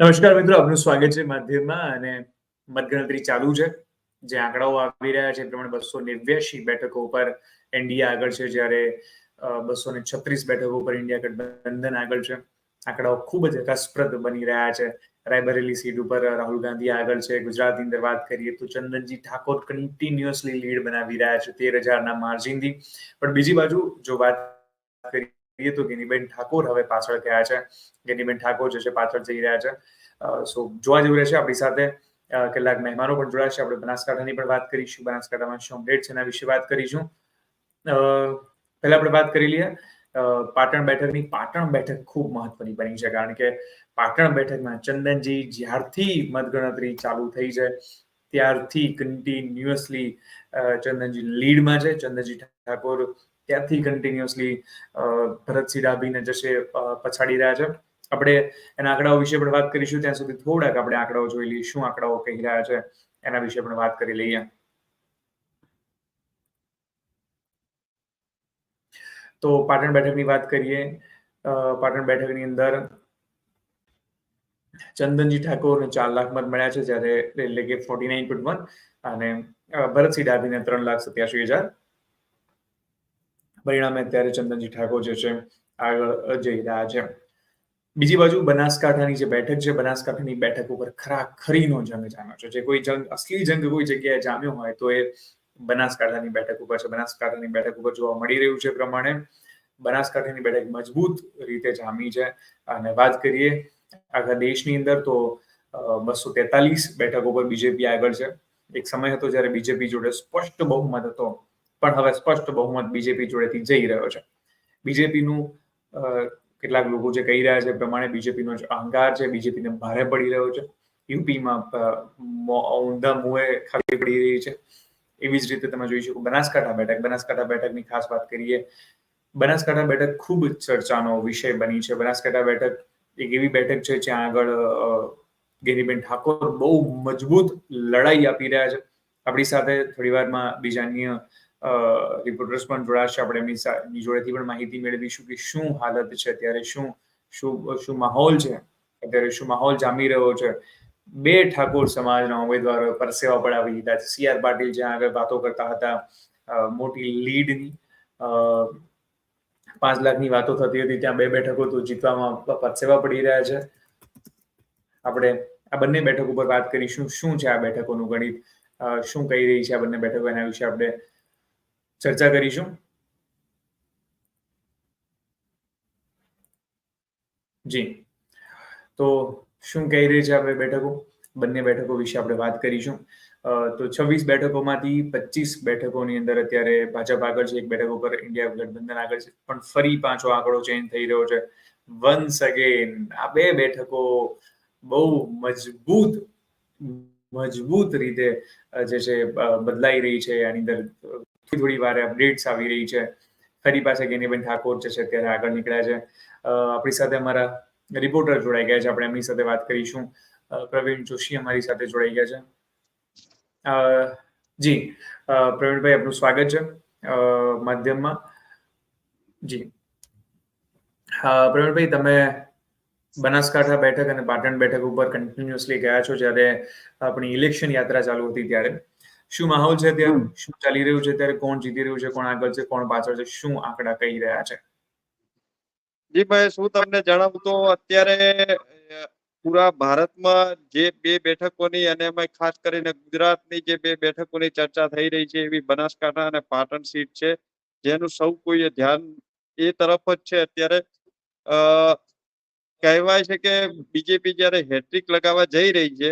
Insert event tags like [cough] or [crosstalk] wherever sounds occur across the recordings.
નમસ્કાર મિત્રો, આપનું સ્વાગત છે માધ્યમમાં અને મતગણતરી ચાલુ છે. જે આંકડાઓ આવી રહ્યા છે પ્રમાણે બસો નેવ્યાસી બેઠકો ઉપર એનડીએ આગળ છે, જ્યારે બસો ને છત્રીસ બેઠકો ઉપર ઇન્ડિયા ગઠબંધન આગળ છે. આંકડાઓ ખૂબ જ રસપ્રદ બની રહ્યા છે. રાયબરેલી સીટ ઉપર રાહુલ ગાંધી આગળ છે. ગુજરાતની અંદર વાત કરીએ તો ચંદનજી ઠાકોર કન્ટિન્યુઅસલી લીડ બનાવી રહ્યા છે તેર હજારના માર્જિનથી. પણ બીજી બાજુ જો વાત કરીએ તો ગિનીબેન ઠાકોર હવે પાછળ થયા છે. ગિનીબેન ઠાકોર જે છે પાછળ જઈ રહ્યા છે. સો જોવા જેવું રહેશે આપણી સાથે. કેટલાક મહેમાનો પણ જોડાશે આપણે બનાસકાંઠાની પણ વાત કરીશું. બનાસકાંઠામાં શું અપડેટ છે એના વિશે વાત કરીશું. પહેલા આપણે વાત કરી લઈએ. પાટણ બેઠકની પાટણ બેઠક ખૂબ મહત્વની બની છે. કારણ કે પાટણ બેઠકમાં ચંદનજી જ્યારથી મતગણતરી ચાલુ થઈ છે, ત્યારથી કન્ટિન્યુઅસલી ચંદનજી લીડમાં છે. ચંદનજી ઠાકોર ત્યારથી કન્ટિન્યુઅસલી ભરતસિંહ ડાભીને જશે પછાડી રહ્યા છે. આપણે એના આંકડાઓ વિશે પણ વાત કરીશું. ત્યાં સુધી થોડાક આપણે આંકડાઓ જોઈ લઈએ. શું આંકડાઓ કહી રહ્યા છે એના વિશે પણ વાત કરી લઈએ. તો પાટણ બેઠકની વાત કરીએ. પાટણ બેઠકની અંદર ચંદનજી ઠાકોરને ચાર લાખ મત મળ્યા છે. જ્યારે એટલે કે ફોર્ટી નાઇન પોઈન્ટ વન અને ભરતસિંહ ડાભીને ત્રણ લાખ સત્યાસી હજાર. પરિણામે અત્યારે ચંદનજી ઠાકોર જે છે, આગળ જઈ રહ્યા છે. બીજી બાજુ બનાસકાંઠાની જે બેઠક છે, બનાસકાંઠાની બેઠક ઉપર ખરાખરીનો જંગ જામ્યો છે. જે કોઈ જંગ, અસલી જંગ કોઈ જગ્યાએ જામ્યો હોય તો એ બનાસકાંઠાની બેઠક ઉપર છે. બનાસકાંઠાની બેઠક ઉપર જોવા મળી રહ્યું છે પ્રમાણે બનાસકાંઠાની બેઠક મજબૂત રીતે જામી છે. અને વાત કરીએ આખા દેશની અંદર તો બસો તેતાલીસ બેઠકો પર બીજેપી આગળ છે. એક સમય હતો જ્યારે બીજેપી જોડે સ્પષ્ટ બહુમત હતો. પણ હવે સ્પષ્ટ બહુમત બીજેપી જોડેથી જઈ રહ્યો છે. બીજેપીનું કેટલાક લોકો જે કહી રહ્યા છે પ્રમાણે બીજેપીનો જે અહંકાર છે. બીજેપીને ભારે પડી રહ્યો છે. યુપીમાં ઊંધા મુએ ખાલી પડી રહી છે. એવી જ રીતે તમે જોઈ શકો બનાસકાંઠા બેઠક. બનાસકાંઠા બેઠકની ખાસ વાત કરીએ, બનાસકાંઠા બેઠક ખૂબ જ ચર્ચાનો વિષય બની છે. બનાસકાંઠા બેઠક એક એવી બેઠક છે જ્યાં આગળ ગેરીબેન ઠાકોર બહુ મજબૂત લડાઈ આપી રહ્યા છે. આપણી સાથે થોડી વારમાં બીજા અન્ય રિપોર્ટર્સ પણ જોડાશે. આપણે એમની જોડેથી પણ માહિતી મેળવીશું કે શું હાલત છે, અત્યારે શું શું શું માહોલ છે, અત્યારે શું માહોલ જામી રહ્યો છે. બે ઠાકોર સમાજના ઉમેદવારો પરસેવા પડાવી દીધા છે. સી આર પાટીલ જ્યાં આગળ વાતો કરતા હતા મોટી લીડની પાંચ લાખની વાતો થતી હતી, ત્યાં બે બેઠકો તો જીતવામાં પરસેવા પડી રહ્યા છે. આપણે આ બંને બેઠક ઉપર વાત કરીશું. શું છે આ બેઠકોનું ગણિત? શું કહી રહી છે આ બંને બેઠકો? એના વિશે આપણે ચર્ચા કરીશું. જી. તો શું કહી રહી છે આપણે બેઠકો? બંને બેઠકો વિશે આપણે વાત કરીશું. તો છવ્વીસ બેઠકોમાંથી પચીસ બેઠકોની અંદર અત્યારે ભાજપ આગળ છે, એક બેઠક ઉપર ઇન્ડિયા ગઠબંધન આગળ છે. પણ ફરી પાછો આંકડો ચેન્જ થઈ રહ્યો છે. વન્સ અગેન આ બે બેઠકો બહુ મજબૂત મજબૂત રીતે જે છે બદલાઈ રહી છે. આની અંદર થોડી વાર અપડેટ્સ આવી રહી છે. ફરી પાસે ગેનીબેન ઠાકોર જે છે અત્યારે આગળ નીકળ્યા છે. આપણી સાથે અમારા રિપોર્ટર જોડાઈ ગયા છે. આપણે એમની સાથે વાત કરીશું. પ્રવીણ જોશી અમારી સાથે જોડાઈ ગયા છે. જી પ્રવીણભાઈ, આપનું સ્વાગત છે. માધ્યમમાં. જી. પ્રવીણભાઈ, તમે બનાસકાંઠા બેઠક અને પાટણ બેઠક ઉપર કન્ટિન્યુઅસલી ગયા છો. જ્યારે આપણી ઇલેક્શન યાત્રા ચાલુ હતી ત્યારે. શું માહોલ છે ત્યાં? શું ચાલી રહ્યું છે ત્યારે? કોણ જીતી રહ્યું છે? કોણ આગળ છે? કોણ પાછળ છે? શું આંકડા કહી રહ્યા છે? જી ભાઈ શું તમને જણાવું તો અત્યારે પૂરા ભારતમાં જે બે બેઠકોની અને એમાં ખાસ કરીને ગુજરાતની જે બે બેઠકોની ચર્ચા થઈ રહી છે એવી બનાસકાંઠા અને પાટણ સીટ છે જેનું સૌ કોઈએ ધ્યાન એ તરફ જ છે અત્યારે. કહેવાય છે કે બીજેપી જયારે હેટ્રિક લગાવવા જઈ રહી છે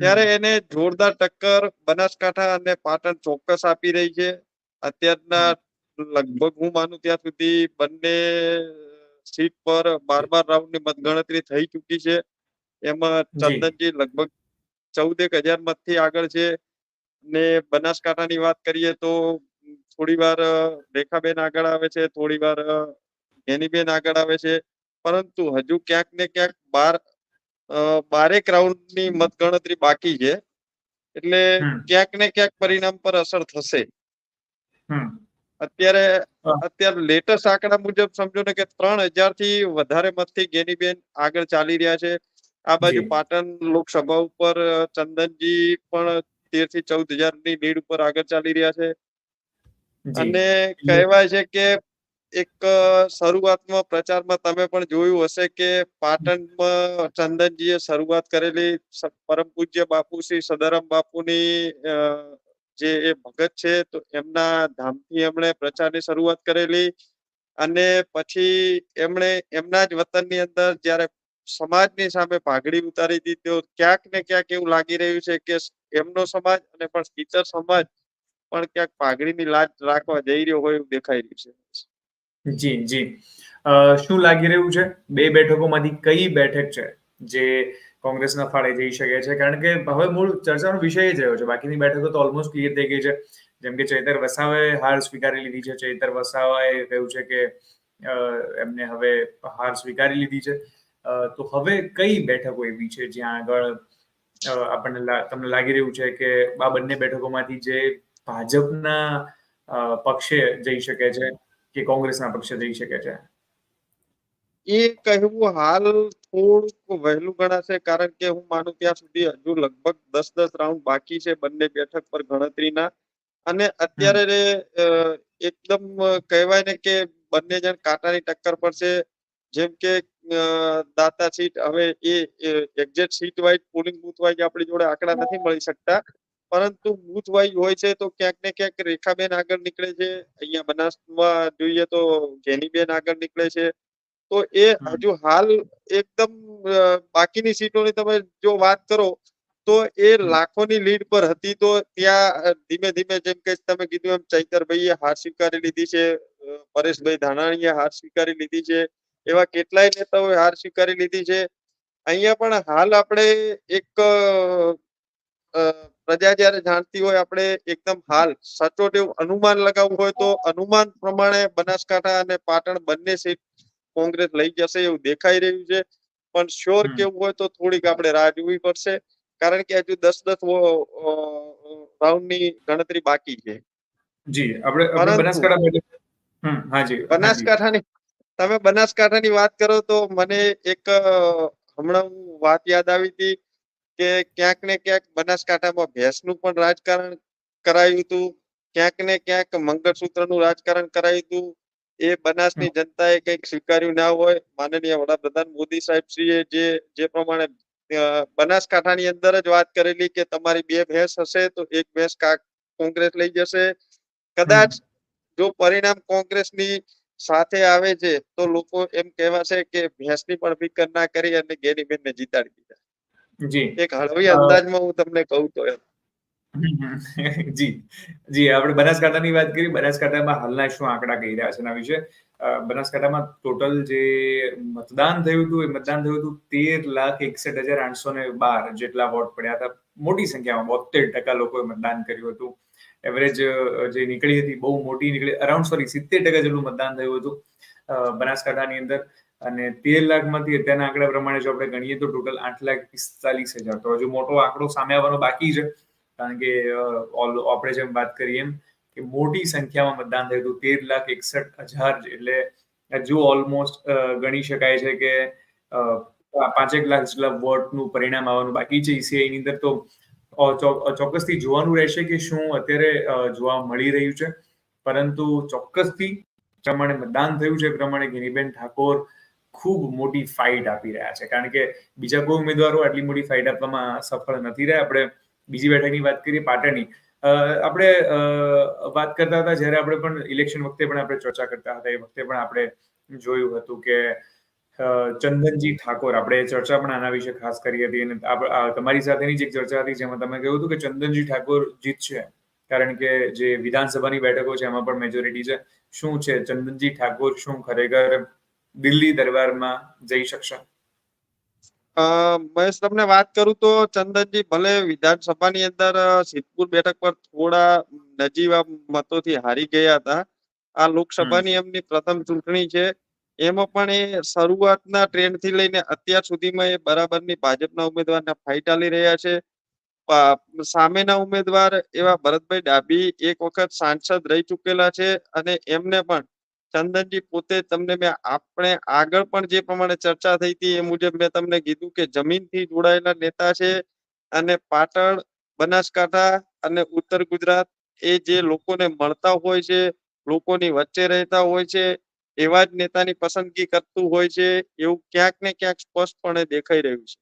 ત્યારે એને જોરદાર ટક્કર બનાસકાંઠા અને પાટણ ચોક્કસ આપી રહી છે. અત્યારના લગભગ હું માનું ત્યાં સુધી બંને સીટ પર બાર બાર રાઉન્ડની મતગણતરી થઈ ચૂકી છે. એમાં ચંદનજી લગભગ ચૌદેક હજાર મતથી આગળ છે. ને બનાસકાંઠાની વાત કરીએ તો થોડી વાર રેખાબેન આગળ આવે છે થોડી વાર ગેનીબેન આગળ આવે છે. પરંતુ હજુ ક્યાંક ને ક્યાંક બાર બારેક રાઉન્ડની મતગણતરી બાકી છે. એટલે ક્યાંક ને ક્યાંક પરિણામ પર અસર થશે. અત્યારે અત્યારે લેટેસ્ટ આંકડા મુજબ સમજો ને કે ત્રણ હજારથી વધારે મતથી ગેનીબેન આગળ ચાલી રહ્યા છે. આ બાજુ પાટણ લોકસભા ઉપર ચંદનજી પણ તેરથી ચૌદ હજારની લીડ ઉપર આગળ ચાલી રહ્યા છે. અને કહેવાય છે કે એક શરૂઆતમાં પ્રચારમાં તમે પણ જોયું હશે કે પાટણમાં ચંદનજીએ શરૂઆત કરેલી પરમ પૂજ્ય બાપુ શ્રી સદારામ બાપુની જે એ ભગત છે, તો એમના ધામથી એમણે પ્રચારની શરૂઆત કરેલી. અને પછી એમણે એમના જ વતનની અંદર જ્યારે સમાજની સામે પાઘડી ઉતારી દીધી ક્યાંક ને ક્યાંક એવું લાગી રહ્યું છે કે એમનો સમાજ અને પણ ઇતર સમાજ પણ ક્યાંક પાઘડીની લાજ રાખવા જઈ રહ્યો હોય એવું દેખાઈ રહ્યું છે. જી જી. શું લાગી રહ્યું છે? બે બેઠકોમાંથી કઈ બેઠક છે જે કોંગ્રેસના ફાળે જઈ શકે છે? કારણ કે હવે મૂળ ચર્ચાનો વિષય જ રહ્યો છે. બાકીની બેઠકો તો ઓલમોસ્ટ ક્લિયર થઈ ગઈ છે. જેમ કે ચૈતર વસાવાએ હાર સ્વીકારી લીધી છે. ચૈતર વસાવાએ કહ્યું છે કે એમને હવે હાર સ્વીકારી લીધી છે. તો હવે કઈ બેઠકો એવી છે જ્યાં આગળ આપણને તમને લાગી રહ્યું છે કે આ બંને બેઠકોમાંથી જે ભાજપના પક્ષે જઈ શકે છે કે કોંગ્રેસના પક્ષે જઈ શકે છે? એ કહેવું હાલ થોડુંક વહેલું ગણાશે કારણ કે હું માનું ત્યાં સુધી હજુ લગભગ દસ દસ રાઉન્ડ બાકી છે બંને બેઠક પર ગણતરીના. અને અત્યારે એકદમ કહેવાય ને કે બંને જણ કાંટાની ટક્કર પર છે. જેમ કે દાતા સીટ હવે એ exact seat wise polling booth wise આપણી જોડે આંકડા નથી મળી શકતા. પરંતુ વાઇઝ હોય છે તો ક્યાંક ને ક્યાંક રેખાબેન આગળ નીકળે છે. અહીંયા બનાસમાં જોઈએ તો જેનીબેન આગળ નીકળે છે. તો એ. હજુ હાલ એકદમ બાકીની સીટોની તમે જો વાત કરો તો એ લાખોની લીડ પર હતી તો ત્યાં ધીમે ધીમે જેમ કે તમે કીધું એમ ચૈતરભાઈએ હાર સ્વીકારી લીધી છે. પરેશભાઈ ધાનાણીએ હાર સ્વીકારી લીધી છે. એવા કેટલાય નેતાઓએ હાર સ્વીકારી લીધી છે. અહીંયા પણ હાલ આપણે એક પ્રજા જ્યારે જાણતી હોય આપણે એકદમ હાલ સચોટ એવું અનુમાન લગાવવું હોય તો અનુમાન પ્રમાણે બનાસકાંઠા અને પાટણ બંને સીટ કોંગ્રેસ લઈ જશે એવું દેખાઈ રહ્યું છે. પણ શ્યોર કેવું હોય તો થોડીક આપણે રાહ જોવી પડશે. કારણ કે હજુ દસ દસ રાઉન્ડની ગણતરી બાકી છે. જી આપણે બનાસકાંઠા હાજી બનાસકાંઠાની તમે બનાસકાંઠાની વાત કરો તો મને એક હમણાં વાત યાદ આવી હતી. કે ક્યાંક ને ક્યાંક બનાસકાંઠામાં ભેંસનું પણ રાજકારણ કરાયું હતું. ક્યાંક ને ક્યાંક મંગળસૂત્રનું રાજકારણ કરાયું હતું. એ બનાસની જનતાએ કંઈક સ્વીકાર્યું ના હોય. માનનીય વડાપ્રધાન મોદી સાહેબ શ્રીએ જે જે પ્રમાણે બનાસકાંઠાની અંદર જ વાત કરેલી કે તમારી બે ભેંસ હશે તો એક ભેંસ કોંગ્રેસ લઈ જશે. કદાચ જો પરિણામ કોંગ્રેસની સાથે આવે છે તો લોકો એમ કહેવાશે કે ભેંસની પણ ફિકર ના કરી અને ગેનીબેનને જીતાડી દીધા. જી. એક હળવી અંદાજમાં હું તમને કહું તો. [laughs] જી. જી આપણે બનાસકાંઠાની વાત કરી બનાસકાંઠામાં હાલના શું આંકડા કહી રહ્યા છે એના વિશે? બનાસકાંઠામાં ટોટલ જે મતદાન થયું હતું એ મતદાન થયું હતું તેર લાખ એકસઠ હજાર આઠસો ને બાર જેટલા વોટ પડ્યા હતા. મોટી સંખ્યામાં બોતેર ટકા લોકોએ મતદાન કર્યું હતું. એવરેજ જે નીકળી હતી બહુ મોટી નીકળી અરાઉન્ડ સોરી સિત્તેર ટકા જેટલું મતદાન થયું હતું બનાસકાંઠાની અંદર. અને તેર લાખમાંથી અત્યારના આંકડા પ્રમાણે જો આપણે ગણીએ તો ટોટલ આઠ લાખ પિસ્તાલીસ હજાર. તો હજુ મોટો આંકડો સામે આવવાનો બાકી છે. કારણ કે ઓલ- આપણે જેમ વાત કરીએ એમ કે મોટી સંખ્યામાં મતદાન થયું હતું. તેર લાખ એકસઠ હજાર એટલે હજુ ઓલમોસ્ટ ગણી શકાય છે કે પાંચેક લાખ જેટલા વોટનું પરિણામ આવવાનું બાકી છે. ECI ની અંદર તો ચોક્કસથી જોવાનું રહેશે કે શું અત્યારે જોવા મળી રહ્યું છે. પરંતુ ચોક્કસથી પ્રમાણે મતદાન થયું છે. પ્રમાણે ગિનીબેન ઠાકોર ખૂબ મોટી ફાઇટ આપી રહ્યા છે. કારણ કે બીજા કોઈ ઉમેદવારો આટલી મોટી ફાઇટ આપવામાં સફળ નથી રહ્યા. આપણે બીજી બેઠકની વાત કરીએ પાટણની. આપણે વાત કરતા હતા જ્યારે આપણે પણ ઇલેક્શન વખતે પણ આપણે ચર્ચા કરતા હતા. એ વખતે પણ આપણે જોયું હતું કે ચંદનજી ઠાકોર, આપણે ચર્ચા પણ આના વિશે ખાસ કરી હતી અને તમારી સાથેની જ ચર્ચા હતી જેમાં તમે કહ્યું હતું કે ચંદનજી ઠાકોર જીતશે કારણ કે જે વિધાનસભાની બેઠકો છે એમાં પણ મેજોરિટી છે. શું છે? ચંદનજી ઠાકોર શું ખરેખર દિલ્હી દરબારમાં જઈ શકશો? મહેશ તમને વાત કરું તો ચંદનજી ભલે વિધાનસભાની અંદર સિદ્ધપુર બેઠક પર થોડા નજીવા મતોથી હારી ગયા હતા. આ લોકસભાની એમની પ્રથમ ચૂંટણી છે. એમાં પણ એ શરૂઆતના ટ્રેન્ડથી લઈને અત્યાર સુધીમાં એ બરાબરની ભાજપના ઉમેદવારને ફાઇટ ચાલી રહ્યા છે. સામેના ઉમેદવાર એવા ભરતભાઈ ડાભી એક વખત સાંસદ રહી ચૂકેલા છે અને એમને પણ ચંદનજી પોતે તમને મેં આપણે આગળ પણ જે પ્રમાણે ચર્ચા થઈ હતી એ મુજબ મેં તમને કીધું કે જમીનથી જોડાયેલા નેતા છે અને પાટણ, બનાસકાંઠા અને ઉત્તર ગુજરાત એ જે લોકોને મળતા હોય છે, લોકોની વચ્ચે રહેતા હોય છે, એવા જ નેતાની પસંદગી કરતું હોય છે એવું ક્યાંક ને ક્યાંક સ્પષ્ટપણે દેખાઈ રહ્યું છે.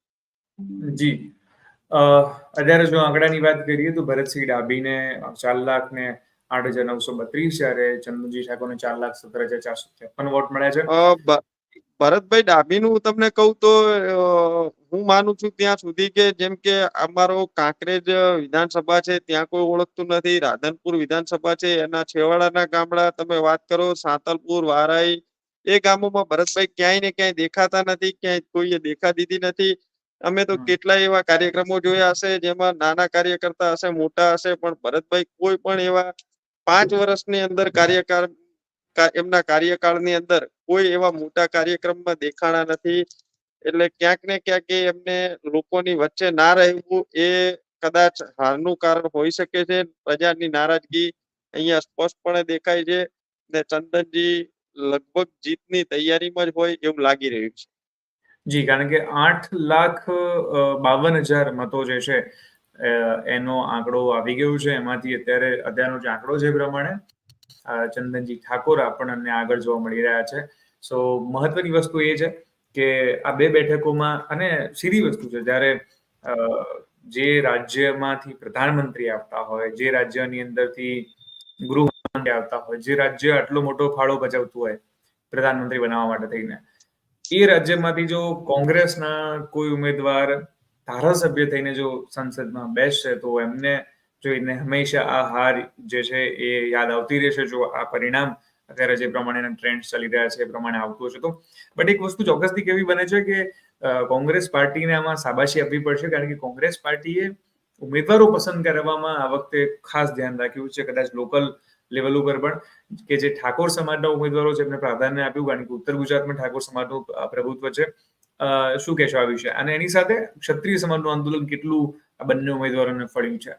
જી. અત્યારે જો આંકડાની વાત કરીએ તો ભરતસિંહ ડાભીને ચાર લાખ ને આઠ હજાર નવસો બત્રીસ જ્યારે ચંદુજી ઠાકોરને ચાર લાખ સત્તર હજાર ચારસો ત્રેપન વોટ મળ્યા છે. ભરતભાઈ ડાભીનું નું તમને કહું તો હું માનું છું ત્યાં સુધી કે જેમ કે અમારો કાંકરેજ વિધાનસભા છે ત્યાં કોઈ ઓળખતું નથી. રાધનપુર વિધાનસભા છે એના છેવાડાના ગામડા તમે વાત કરો સાંતલપુર વારાઈ એ ગામોમાં ભરતભાઈ ક્યાંય ને ક્યાંય દેખાતા નથી ક્યાંય કોઈએ દેખા દીધી નથી. અમે તો કેટલા કેટલાય એવા કાર્યક્રમો જોયા હશે જેમાં નાના કાર્યકર્તા હશે મોટા હશે પણ ભરતભાઈ કોઈ પણ એવા પાંચ વર્ષની અંદર કાર્યકાળ એમના કાર્યકાળની અંદર કોઈ એવા મોટા કાર્યક્રમમાં દેખાણા નથી. એટલે ક્યાંક ને ક્યાંક એમને લોકોની વચ્ચે ના રહેવું એ કદાચ હારનું કારણ હોઈ શકે છે. પ્રજાની નારાજગી અહીંયા સ્પષ્ટપણે દેખાય છે ને ચંદનજી લગભગ જીતની તૈયારીમાં જ હોય એવું લાગી રહ્યું છે. જી, કારણ કે આઠ લાખ બાવન હજાર મતો જે છે એનો આંકડો આવી ગયો છે. એમાંથી અત્યારે અત્યારનો જે આંકડો છે એ પ્રમાણે. ચંદનજી ઠાકોર આપણને આગળ જોવા મળી રહ્યા છે. સો, મહત્વની વસ્તુ એ છે કે આ બે બેઠકોમાં અને સીધી વસ્તુ છે. જ્યારે જે રાજ્યમાંથી પ્રધાનમંત્રી આવતા હોય, જે રાજ્યની અંદરથી ગૃહમંત્રી આવતા હોય, જે રાજ્ય આટલો મોટો ફાળો ભજવતું હોય, પ્રધાનમંત્રી બનાવવા માટે થઈને, એ રાજ્યમાંથી જો કોંગ્રેસના કોઈ ઉમેદવાર ધારાસભ્ય થઈને જો સંસદમાં બેસશે, તો એમને જોઈને હંમેશા આ હાર જે છે એ યાદ આવતી રહેશે, જો આ પરિણામ અત્યારે જે પ્રમાણેના ટ્રેન્ડ ચાલી રહ્યા છે એ પ્રમાણે આવતું હશે. તો બટ એક વસ્તુ ચોક્કસથી કેવી બને છે કે કોંગ્રેસ પાર્ટીને આમાં શાબાશી આપવી પડશે, કારણ કે કોંગ્રેસ પાર્ટીએ ઉમેદવારો પસંદ કરવામાં આ વખતે ખાસ ધ્યાન રાખ્યું છે, કદાચ લોકલ લેવલ ઉપર પણ, કે જે ઠાકોર સમાજના ઉમેદવારો છે એમને પ્રાધાન્ય આપ્યું, કારણ કે ઉત્તર ગુજરાતમાં ઠાકોર સમાજનું પ્રભુત્વ છે. શું કહેશો આ વિશે? અને એની સાથે ક્ષત્રિય સમાજનું આંદોલન કેટલું આ બંને ઉમેદવારોને ફળ્યું છે?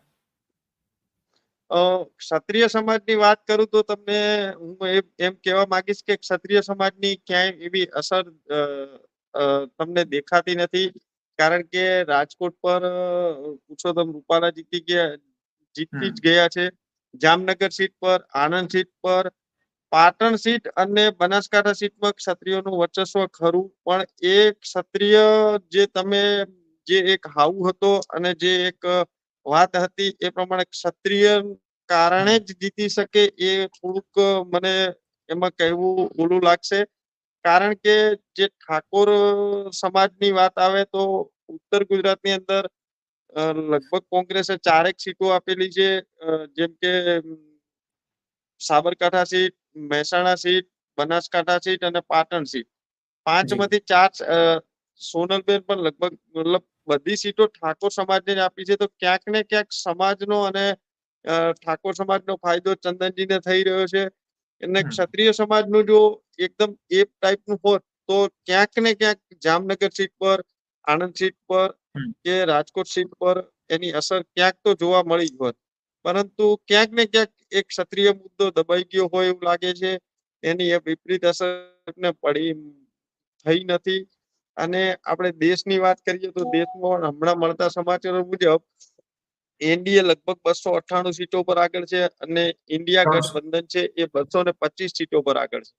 ક્ષત્રિય સમાજની વાત કરું તો તમને હું એમ કહેવા માંગીશ કે ક્ષત્રિય સમાજની ક્યાંય એવી અસર તમને દેખાતી નથી. કારણ કે રાજકોટ પર પુરુષોત્તમ રૂપાલા જીતી ગયા જીતી જ ગયા છે. જામનગર સીટ પર આણંદ સીટ પર પાટણ સીટ અને બનાસકાંઠા સીટમાં ક્ષત્રિયોનું વર્ચસ્વ ખરું, પણ એ ક્ષત્રિય જે તમે, જે એક હાવું હતો અને જે એક વાત હતી એ પ્રમાણે ક્ષત્રિય કારણે જ જીતી શકે એ થોડુંક મને એમાં કહેવું ઓલું લાગશે. કારણ કે જે ઠાકોર સમાજની વાત આવે તો ઉત્તર ગુજરાતની અંદર લગભગ કોંગ્રેસે ચારેક સીટો આપેલી છે જેમ કે Sabarkantha seat Mehsana seat Banaskantha seat અને પાટણ સીટ. પાંચમાંથી ચાર સોનલબેન પણ લગભગ મતલબ બધી સીટો ઠાકોર સમાજને જ આપી છે. તો ક્યાંક ને ક્યાંક સમાજનો અને ઠાકોર સમાજનો ફાયદો ચંદનજીને થઈ રહ્યો છે. અને. ક્ષત્રિય સમાજનું જો એકદમ એ ટાઈપનું હોત તો ક્યાંક ને ક્યાંક જામનગર સીટ પર આણંદ સીટ પર કે રાજકોટ સીટ પર એની અસર ક્યાંક તો જોવા મળી જ હોત. પરંતુ ક્યાંક ને ક્યાંક એક ક્ષત્રિય મુદ્દો દબાઈ ગયો હોય એવું લાગે છે. એની એ વિપરીત અસર ને પડી થઈ નથી. અને આપણે દેશની વાત કરીએ તો દેશમાં હમણાં મળતા સમાચારો મુજબ એનડીએ લગભગ બસો અઠ્ઠાણું સીટો પર આગળ છે અને ઇન્ડિયા ગઠબંધન છે એ બસો ને પચીસ સીટો પર આગળ છે.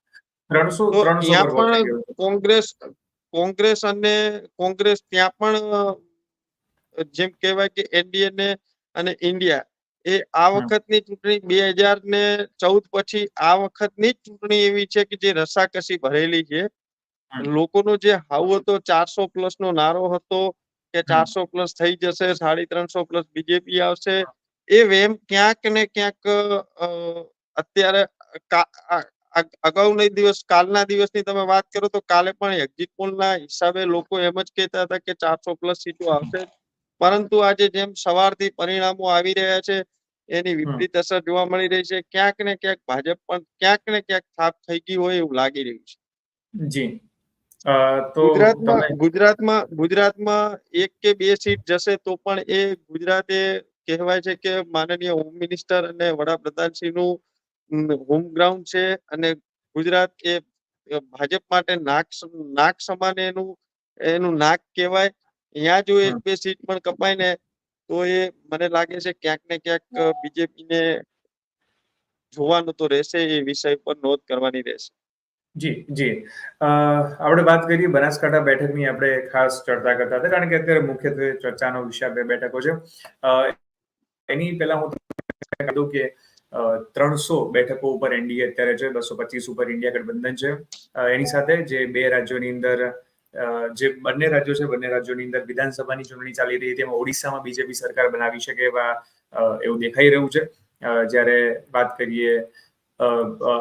તો ત્યાં પણ કોંગ્રેસ કોંગ્રેસ અને કોંગ્રેસ ત્યાં પણ જેમ કહેવાય કે એનડીએ ને અને ઇન્ડિયા એ આ વખતની ચૂંટણી બે હજાર ને ચૌદ પછી આ વખતની ચૂંટણી એવી છે કે જે રસાકસી ભરેલી છે. લોકોનો જે હાવ હતો ચારસો પ્લસ નો નારો હતો કે ચારસો પ્લસ થઈ જશે સાડી ત્રણસો પ્લસ બીજેપી આવશે. એ વેમ ક્યાંક ને ક્યાંક અત્યારે અગાઉના દિવસ કાલના દિવસની તમે વાત કરો તો કાલે પણ એક્ઝિટ પોલના હિસાબે લોકો એમ જ કહેતા હતા કે ચારસો પ્લસ સીટો આવશે પરંતુ આજે જેમ સવારથી પરિણામો આવી રહ્યા છે એની વિપરીત અસર જોવા મળી રહી છે. ક્યાંક ને ક્યાંક ભાજપ પણ ક્યાંક ને ક્યાંક થાપ થઈ ગઈ હોય એવું લાગી રહ્યું છે. જી. તો ગુજરાતમાં ગુજરાતમાં ગુજરાતમાં એક કે બે સીટ જશે તો પણ એ ગુજરાતે કહેવાય છે કે માનનીય હોમ મિનિસ્ટર અને વડાપ્રધાનશ્રીનું હોમ ગ્રાઉન્ડ છે અને ગુજરાત એ ભાજપ માટે નાક નાક સમાન એનું એનું નાક કહેવાય. અહીંયા જો એક બે સીટ પણ કપાય ને તો એ મને લાગે છે ક્યાંક ને ક્યાંક બીજેપી ને જોવાનું તો રહેશે એ વિષય પર નોંધ કરવાની રહેશે. જી જી. આપણે વાત કરીએ બનાસકાંઠા બેઠકની આપણે ખાસ ચર્ચા કરતા હતા કારણ કે અત્યારે મુખ્યત્વે ચર્ચાનો વિષય બે બેઠકો છે. એની પહેલા હું કહું કે ત્રણસો બેઠકો ઉપર એનડીએ અત્યારે છે બસો પચીસ ઉપર ઇન્ડિયા ગઠબંધન છે. એની સાથે જે બે રાજ્યોની અંદર જે બંને રાજ્યો છે, બંને રાજ્યોની અંદર વિધાનસભાની ચૂંટણી ચાલી રહી તેમાં ઓડિશામાં બીજેપી સરકાર બનાવી શકે એવા એવું દેખાઈ રહ્યું છે. જ્યારે વાત કરીએ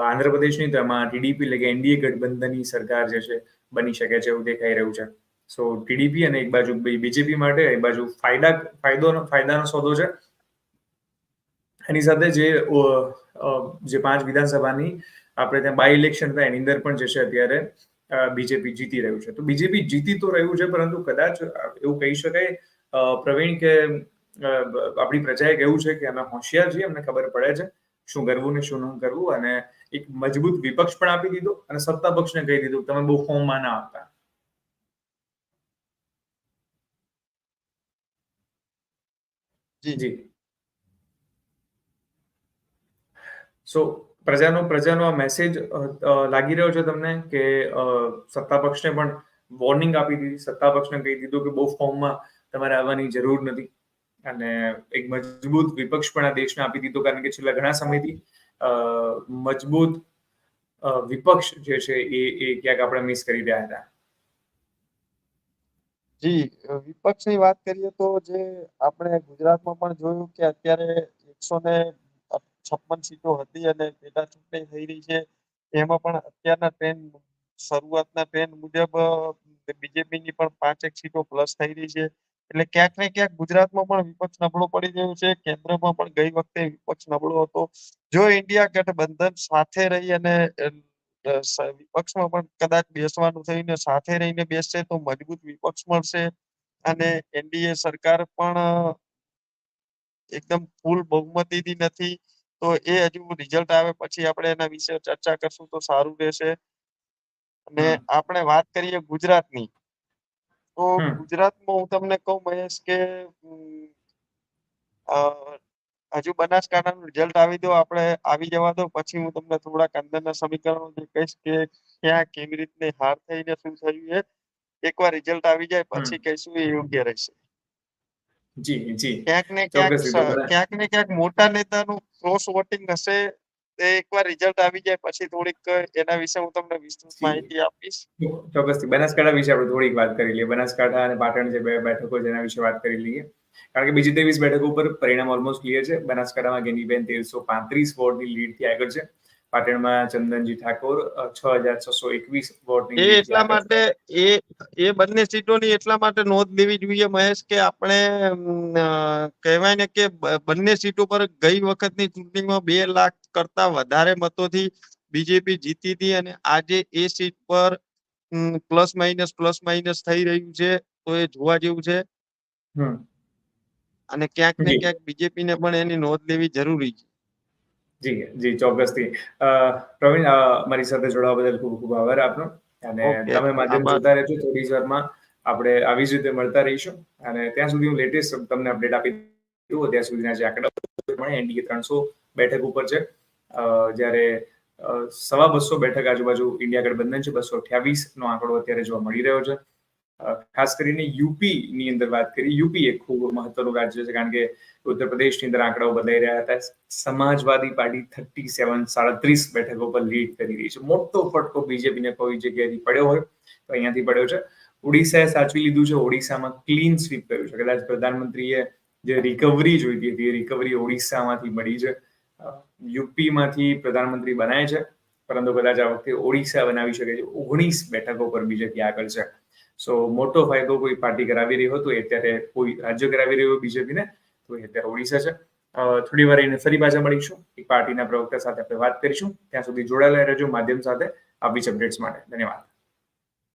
આંધ્રપ્રદેશની, તો એમાં ટીડીપી એટલે કે એનડીએ ગઠબંધનની સરકાર જે છે, બની શકે છે એવું દેખાઈ રહ્યું છે. સો, ટીડીપી અને એક બાજુ બીજેપી માટે, એક બાજુ ફાયદા ફાયદો ફાયદાનો સોદો છે. એની સાથે જે જે પાંચ વિધાનસભાની, આપણે ત્યાં બાય ઇલેક્શન હતા એની અંદર પણ જે છે અત્યારે બીજેપી જીતી રહ્યું છે. તો બીજેપી જીતી તો રહ્યું છે પરંતુ કદાચ એવું કહી શકાય પ્રવીણ કે આપણી પ્રજાએ કહ્યું છે કે અમે હોશિયાર છીએ અમને ખબર પડે છે શું કરવું ને શું ન કરવું અને એક મજબૂત વિપક્ષ પણ આપી દીધો અને સત્તા પક્ષને કહી દીધું તમે બહુ ફોર્મમાં ના આવતા. જી જી. સો પ્રજાનો પ્રજાનો આ મેસેજ લાગી રહ્યો છે તમને કે સત્તા પક્ષને પણ વોર્નિંગ આપી દીધી. સત્તા પક્ષને કહી દીધું કે બહુ ફોર્મમાં તમારે આવવાની જરૂર નથી. અને એક મજબૂત વિપક્ષ પણ આ દેશને આપી દીધો. કારણ કે છેલ્લા ઘણા સમયથી મજબૂત વિપક્ષ જે છે એ એ ક્યાંક આપણે મિસ કરી રહ્યા હતા. જી વિપક્ષની વાત કરીએ તો જે આપણે ગુજરાતમાં પણ જોયું કે અત્યારે એકસો ને છપ્પન સીટો હતી અને પેટા ચૂંટણી થઈ રહી છે. એમાં પણ અત્યારના ટ્રેન્ડ શરૂઆતના ટ્રેન્ડ મુજબ બીજેપીની પણ પાંચેક સીટો પ્લસ થઈ રહી છે. એટલે ક્યાંક ને ક્યાંક ગુજરાતમાં પણ વિપક્ષ નબળો પડી રહ્યો છે. કેન્દ્રમાં પણ ગઈ વખતે વિપક્ષ નબળો હતો. જો ઇન્ડિયા ગઠબંધન સાથે રહી અને વિપક્ષમાં પણ કદાચ બેસવાનું થઈને સાથે રહીને બેસશે તો મજબૂત વિપક્ષ મળશે. અને એનડીએ સરકાર પણ એકદમ ફૂલ બહુમતીથી નથી. તો એ હજુ રિઝલ્ટ આવે પછી આપણે એના વિશે ચર્ચા કરશું તો સારું રહેશે. અને આપણે વાત કરીએ ગુજરાતની. તો ગુજરાતમાં હું તમને કહું મહેશ કે હજુ બનાસકાંઠાનું રિઝલ્ટ આવી દો આપણે આવી જવા દો પછી હું તમને થોડાક અંદરના સમીકરણો જે કહીશ કે ક્યાં કેવી રીતની હાર થઈને શું થયું એ. એકવાર રિઝલ્ટ આવી જાય પછી કહીશું એ યોગ્ય રહેશે. જી જી. ક્યાંક ને ક્યાંક ને મોટા નેતાનું ક્રોસ વોટિંગ હશે એ એકવાર રિઝલ્ટ આવી જાય પછી થોડીક એના વિશે હું તમને વિસ્તૃત માહિતી આપીશ. ચોક્કસથી બનાસકાંઠા વિશે આપણે થોડીક વાત કરી લઈએ. બનાસકાંઠા અને પાટણ જે બે બેઠકો એના વિશે વાત કરી લઈએ. કારણ કે બીજી ત્રેવીસ બેઠકો ઉપર પરિણામ ઓલમોસ્ટ ક્લિયર છે. બનાસકાંઠામાં ગેનીબેન તેરસો પાંત્રીસ વોટની લીડથી આગળ છે. પાટણમાં ચંદનજી ઠાકોર છ હજાર છસો એકવીસ વોટ એ એટલા માટે એ એ બંને સીટોની એટલા માટે નોંધ લેવી જોઈએ મહેશ કે આપણે કહેવાય ને કે બંને સીટો પર ગઈ વખતની ચૂંટણીમાં બે લાખ કરતા વધારે મતોથી બીજેપી જીતી હતી અને આજે એ સીટ પર પ્લસ માઇનસ પ્લસ માઇનસ થઈ રહ્યું છે તો એ જોવા જેવું છે. અને ક્યાંક ને ક્યાંક ક્યાંક બીજેપીને પણ એની નોંધ લેવી જરૂરી છે. જી જી ચોક્કસથી. અ, પ્રવીણ મારી સાથે જોડાવા બદલ ખૂબ ખૂબ આભાર આપનો. અને તમે માધ્યમ જોતા રહેજો થોડી જ વારમાં આપણે આવી જ રીતે મળતા રહીશું. અને ત્યાં સુધી હું લેટેસ્ટ તમને અપડેટ આપી દઉં. ત્યાં સુધીના જે આંકડા એનડીએ ત્રણસો બેઠક ઉપર છે. અ, જ્યારે સવા બસો બેઠક આજુબાજુ ઇન્ડિયા ગઠબંધન છે બસો અઠ્યાવીસ નો આંકડો અત્યારે જોવા મળી રહ્યો છે. ખાસ કરીને યુપી ની અંદર વાત કરી યુપી એક ખૂબ મહત્વનું રાજ્ય છે, કારણ કે ઉત્તર પ્રદેશની અંદર આંકડાઓ બદલાઈ રહ્યા હતા. સમાજવાદી પાર્ટી થર્ટી સેવન, સાડત્રીસ બેઠકો પર લીડ કરી રહી છે. મોટો ફટકો બીજેપીને કોઈ જગ્યાએથી પડ્યો હોય તો અહીંયાથી પડ્યો છે. ઓડિશાએ સાચવી લીધું છે, ઓડિશામાં ક્લીન સ્વીપ કર્યું છે. કદાચ પ્રધાનમંત્રીએ જે રિકવરી જોઈતી હતી, એ રિકવરી ઓડિશામાંથી મળી છે. યુપીમાંથી પ્રધાનમંત્રી બનાય છે, પરંતુ કદાચ આ વખતે ઓડિશા બનાવી શકે છે. ઓગણીસ બેઠકો પર બીજેપી આગળ છે. સો મોટો ફાયદો કોઈ પાર્ટી કરાવી રહ્યો હતો અત્યારે કોઈ રાજ્ય કરાવી રહ્યું હોય બીજેપીને તો એ અત્યારે ઓડિશા છે. થોડી વાર એને ફરી પાછા મળીશું. એક પાર્ટીના પ્રવક્તા સાથે આપણે વાત કરીશું. ત્યાં સુધી જોડાયેલા રહેજો માધ્યમ સાથે આવી જ અપડેટ્સ માટે. ધન્યવાદ.